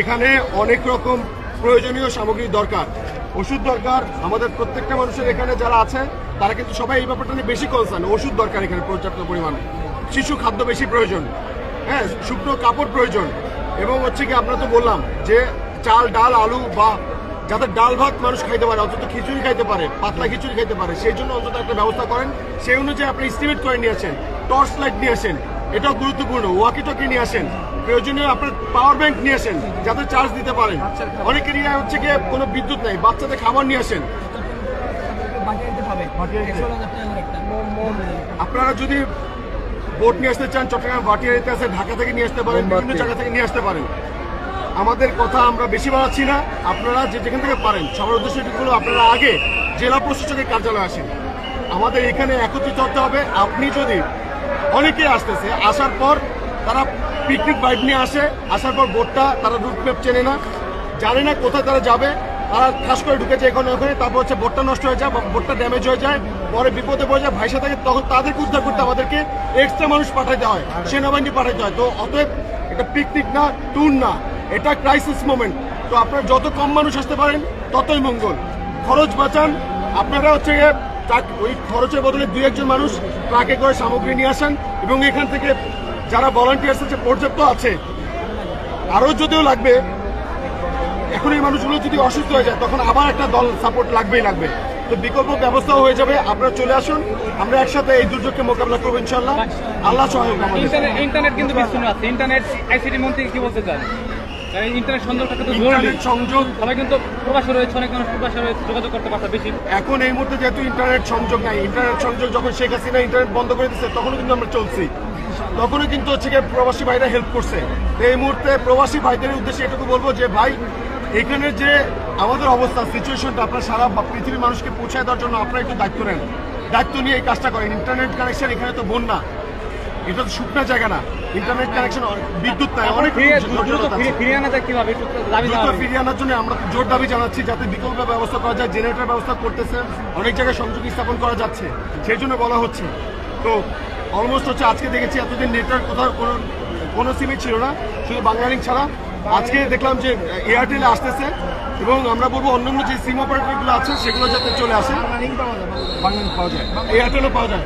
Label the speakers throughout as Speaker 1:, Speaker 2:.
Speaker 1: এখানে অনেক রকম প্রয়োজনীয় সামগ্রী দরকার। ওষুধ দরকার, আমাদের প্রত্যেকটা মানুষের এখানে যারা আছে, তারা কিন্তু সবাই এই ব্যাপারটা নিয়ে বেশি কনসার্ন ওষুধ দরকার এখানে পর্যাপ্ত পরিমাণ। শিশু খাদ্য বেশি প্রয়োজন। হ্যাঁ শুকনো কাপড় প্রয়োজন। এবং হচ্ছে কি আপনারা তো বললাম যে চাল, ডাল, আলু বা যাতে ডাল ভাত মানুষ খাইতে পারে, অন্তত খিচুড়ি খাইতে পারে, পাতলা খিচুড়ি খাইতে পারে, সেই জন্য অন্তত একটা ব্যবস্থা করেন। সেই অনুযায়ী আপনি এস্টিমেট করে নিয়ে আসেন টর্চ লাইট নিয়ে আসেন। এটাও গুরুত্বপূর্ণ। ওয়াকি টকি নিয়ে আসেন। প্রয়োজনীয় আপনার পাওয়ার ব্যাংক নিয়ে আসেন যাতে চার্জ দিতে পারেন। অনেকের ইয়ে হচ্ছে গিয়ে কোনো বিদ্যুৎ নাই বাচ্চাদের খাবার নিয়ে আসেন। আপনারা যদি বোট নিয়ে আসতে চান চট্টগ্রাম ভাটিয়ারিতে আছে ঢাকা থেকে নিয়ে আসতে পারেন বিভিন্ন জায়গা থেকে নিয়ে আসতে পারেন। আমাদের কথা আমরা বেশি বাড়াচ্ছি না। আপনারা যে যেখান থেকে পারেন সবার উদ্দেশ্য হলো আপনারা আগে জেলা প্রশাসকের কার্যালয়ে আসেন। আমাদের এখানে একত্রিত হতে হবে। আপনি যদি অনেকে আসতেছে। আসার পর তারা পিকনিক বাইক নিয়ে আসে, আসার পর বোটটা তারা রুট ম্যাপ চেনে না। জানে না কোথায় তারা যাবে। তারা ঠাস করে ঢুকেছে এখানে ওখানে, তারপর হচ্ছে বোটটা নষ্ট হয়ে যায় বা বোটটা ড্যামেজ হয়ে যায়, পরে বিপদে পড়ে যায় ভাইসা থাকে তখন তাদেরকে উদ্ধার করতে আমাদেরকে এক্সট্রা মানুষ পাঠাতে হয়, সেনাবাহিনী পাঠাতে হয়। তো অতএব এটা পিকনিক না ট্যুর না, এটা ক্রাইসিস মোমেন্ট তো আপনারা যত কম মানুষ আসতে পারেন, ততই মঙ্গল। খরচ বাঁচান, আপনারা হচ্ছে ওই খরচের বদলে দুই একজন মানুষ ট্রাকে করে সামগ্রী নিয়ে আসেন এবং এখান থেকে যারা ভলান্টিয়ার্স আছে, পর্যাপ্ত আছে, আরও যদিও লাগবে এখন এই মানুষগুলো যদি অসুস্থ হয়ে যায়, তখন আবার একটা দল সাপোর্ট লাগবেই লাগবে। তো বিকল্প ব্যবস্থাও হয়ে যাবে, আপনারা চলে আসুন, আমরা একসাথে এই দুর্যোগকে মোকাবিলা করব ইনশাল্লাহ আল্লাহ সহায়ক
Speaker 2: ইন্টারনেট কিন্তু ইন্টারনেট, আইসিটি মন্ত্রী কি বলতে চান? ইন্টারনেট জরুরি।
Speaker 1: ইন্টারনেট সংযোগ
Speaker 2: সবাই কিন্তু প্রবাসে রয়েছে অনেক মানুষ প্রবাসে রয়েছে যোগাযোগ করতে পারছে বেশি।
Speaker 1: এখন এই মুহূর্তে যেহেতু ইন্টারনেট সংযোগ নাই ইন্টারনেট সংযোগ যখন শেখ হাসিনা ইন্টারনেট বন্ধ করে দিচ্ছে তখনও কিন্তু আমরা চলছি। তখনও কিন্তু হচ্ছে প্রবাসী ভাইরা হেল্প করছে। এই মুহূর্তে প্রবাসী ভাইদের উদ্দেশ্যে এটুকু বলব যে ভাই এখানে যে আমাদের অবস্থা সিচুয়েশনটা আপনার সারা পৃথিবীর মানুষকে পৌঁছায় দেওয়ার জন্য আপনারা একটু দায়িত্ব নেন। দায়িত্ব নিয়ে এই কাজটা করেন। ইন্টারনেট কানেকশন এখানে তো বন্যা। এটা তো শুকনা জায়গা না। ইন্টারনেট কানেকশন বিদ্যুৎ নাই অনেক
Speaker 2: ফিরিয়ে আনা যায় কীভাবে
Speaker 1: ফিরিয়ে আনার জন্য আমরা জোর দাবি জানাচ্ছি যাতে বিকল্প ব্যবস্থা করা যায় জেনারেটর ব্যবস্থা করতেছে অনেক জায়গায় সংযোগ স্থাপন করা যাচ্ছে সেই জন্য বলা হচ্ছে। তো অলমোস্ট হচ্ছে আজকে দেখেছি এতদিন নেটওয়ার্ক কোথাও কোনো কোনো সিমই ছিল না শুধু বাংলালিং ছাড়া। আজকে দেখলাম যে এয়ারটেল আসতেছে এবং আমরা বলব অন্যান্য যে সিম অপারেটরগুলো আছে সেগুলো যাতে চলে আসে। পাওয়া যায়। এয়ারটেলও পাওয়া যায়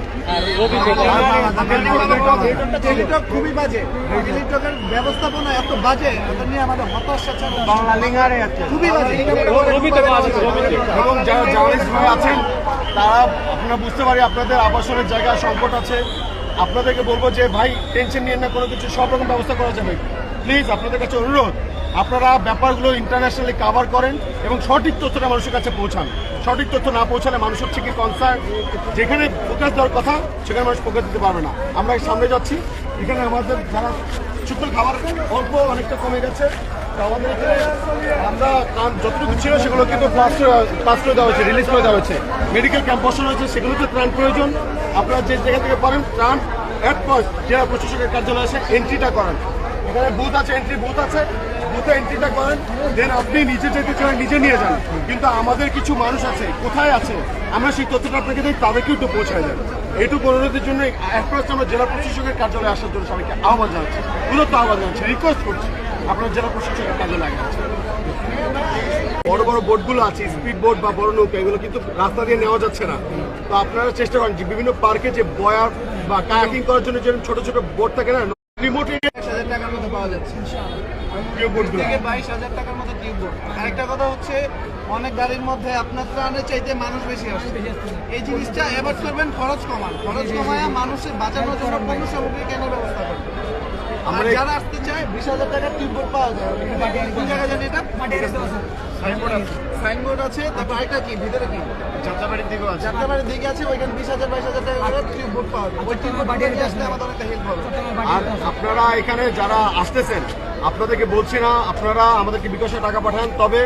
Speaker 3: খুবই বাজে। টেলিটকের ব্যবস্থাপনা এত বাজে নিয়ে আমাদের হতাশা ছাড়া খুবই বাজে।
Speaker 1: এবং যারা জার্নালিস্ট আছেন তারা আপনারা বুঝতে পারি আপনাদের আবাসনের জায়গা সংকট আছে। আপনাদেরকে বলব যে ভাই টেনশন নিয়ে না কোনো কিছু সব রকম ব্যবস্থা করা যাবে। প্লিজ আপনাদের কাছে অনুরোধ, আপনারা ব্যাপারগুলো ইন্টারন্যাশনালি কাভার করেন এবং সঠিক তথ্যটা মানুষের কাছে পৌঁছান। সঠিক তথ্য না পৌঁছালে মানুষ হচ্ছে কি কনসার্ন যেখানে ফোকাস দেওয়ার কথা, সেখানে মানুষ ফোকাস দিতে পারবে না। আমরা সামনে যাচ্ছি। এখানে আমাদের যারা শুকনো খাবার অল্প অনেকটা কমে গেছে আমাদের এখানে আমরা যতটুকু ছিল সেগুলো কিন্তু প্লাস প্লাস করে দেওয়া মেডিকেল প্রয়োজন। আপনারা যে জায়গা থেকে পারেন, ত্রাণ অ্যাট ফার্স্ট জেলা প্রশাসকের কার্যালয়ে এসে এন্ট্রিটা করেন। এখানে বুথ আছে এন্ট্রি বুথ আছে। বুথে এন্ট্রিটা করেন দেন আপনি নিজে যেতে চান, নিজে নিয়ে যান। কিন্তু আমাদের কিছু মানুষ আছে, কোথায় আছে, আমরা সেই তথ্যটা আপনাকে দিই, তাদেরকেও একটু পৌঁছায় দেন। এইটুকু অনুরোধের জন্য অ্যাপ্রোচ আমরা জেলা প্রশাসকের কার্যালয়ে আসার জন্য সবাইকে আহ্বান জানাচ্ছি। মূলত আহ্বান জানাচ্ছি রিকোয়েস্ট করছি, আপনার জেলা প্রশাসকের কাজে লাগে বড় বড় বোটগুলো আছে স্পিড বোট বা বড় নৌকা, এগুলো কিন্তু রাস্তা দিয়ে নেওয়া যাচ্ছে না। তো আপনারা চেষ্টা করেন যে বিভিন্ন পার্কে যে বয়ার বা কায়াকিং করার জন্য যে ছোট ছোট বোট থাকে না
Speaker 3: টাকার মতো পাওয়া যাচ্ছে। থেকে বাইশ হাজার টাকার মতো টিউব আরেকটা কথা হচ্ছে অনেক গাড়ির মধ্যে আপনার ত্রাণের চাইতে মানুষ বেশি আসছে এই জিনিসটা অ্যাভয়েড করবেন খরচ কমান। খরচ কমায় মানুষের বাঁচানোর জন্য পণ্য সামগ্রী কেনার ব্যবস্থা করবেন?
Speaker 1: আমরা-
Speaker 3: যারা আসতে চায় বিশ হাজার টাকার টিউববোর্ড পাওয়া যায়। কোন জায়গায় জানি এটা? সাইনবোর্ড আছে। তারপর আরেকটা কি? ভিতরে কি?
Speaker 1: যাত্রাবাড়ির আছে।
Speaker 3: যাত্রাবাড়ির দিকে আছে ওইখানে বিশ হাজার বাইশ হাজার টাকা করে পাওয়া যায়। ওই টিউববোর্ড বাড়িয়ে আসলে আমাদের অনেকটা হেল্প হবে।
Speaker 1: আর আপনারা এখানে যারা আসতেছেন আপনাদেরকে বলছি না আপনারা আমাদেরকে বিকাশে টাকা পাঠান তবে